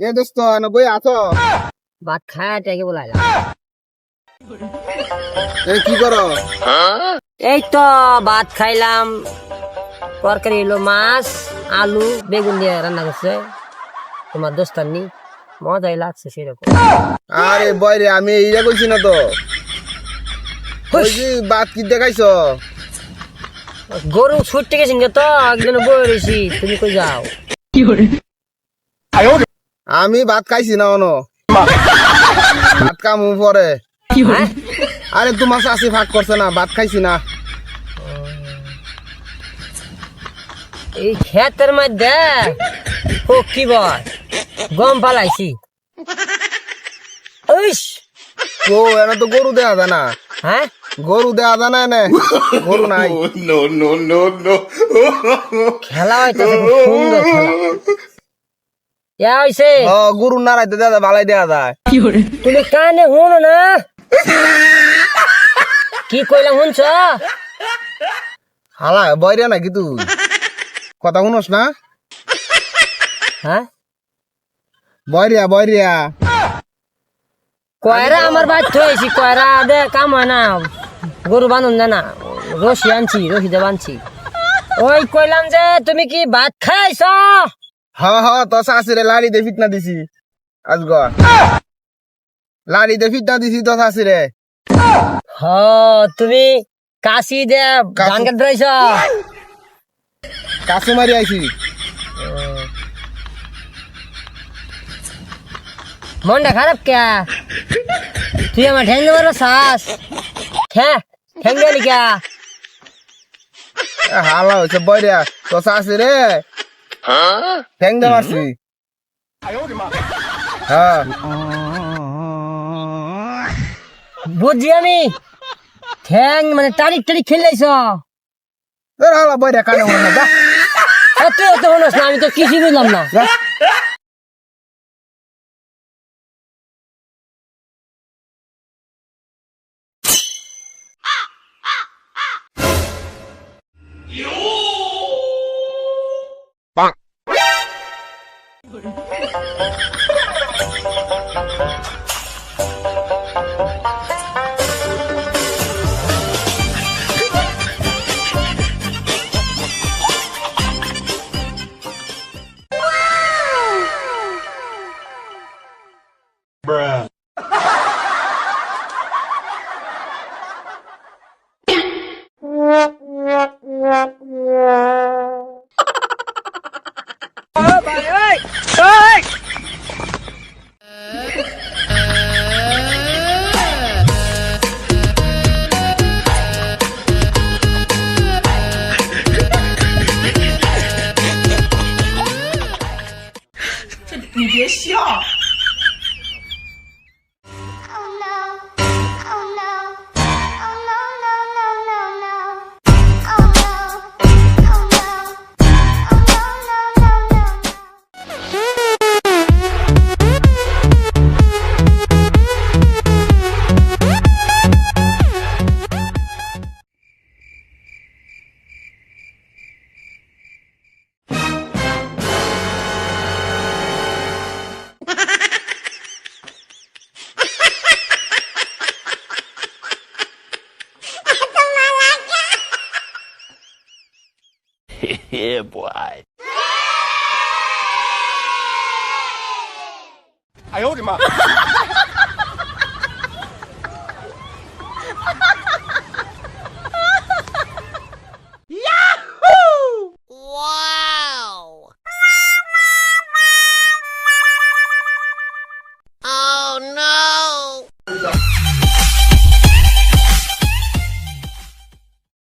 এ দোস্ত না বই আছো? ভাত খায় এটাকে বলাইলাম এ কি করো এই তো ভাত খাইলাম। তরকারি হলো মাছ আলু বেগুন দিয়ে রান্না করছে তোমার দোস্তার নি মজাই লাগছে সেরকম আরে বই রে আমি এইটা কইছি না তো। ওই যে বাত কি দেখাইছ? গরু ছুটতে গেছেন তো একদিন বই রয়েছি তুমি কই যাও। আমি ভাত খাইছি না অন। ভাত কামু পরে হ্যাঁ? আরে তোমার চাষি ভাগ করছে না ভাত খাইছি না। এই ক্ষেতের মধ্যে? ও কি বল? গম পালাইছি। ইস, ও এনে তো গরু দেয়া যায় না। হ্যাঁ? গরু দেয়া যায় না এনে। গরু নাই। খেলা হইতেছে সুন্দর খেলা। ইয়া হইছে? ও গরু নাড়াইতে দেয়া যায় ভালাই দেয়া যায়। তুমি কানে শুনো না? কি কইলাম শুনছ? হালা বইরে নাকি তুই? কথা শুনোস না? হ্যাঁ? বইরিয়া বইরিয়া কয়রা আমার বাচ্চা হয়েছি কয়রা দে কাম হয় না গরু বানুন না না রশি আনছি রশি দেব আনছি ওই কইলাম যে তুমি কি ভাত খাইছ? হ হ তো শাশুড়ে লাড়ি দে ফিটনা দিছি। আজগ লাড়ি দে ফিটনা দিছি তো শাশুড়ে হ তুমি কাশি দে কাশি- ধান কাট রইছ কাছে মারি আইছি। মনটা খারাপ কে? তুই আমার ঠ্যাং দেবার শ্বাস হ্যাঁ ঠ্যাং গেলি কে? হালা হয়েছে বইরিয়া তো শাশুড়ে ঠ্যাং দে মারছি হ্যাঁ বুঝছি আমি ঠ্যাং মানে তারিখ তারিখ খেলাইছ বইরিয়া কানে মনে না তুই তো হনস না আমি তো কিছুই বুঝলাম না। যা। Oh boy. 哎呦我的妈！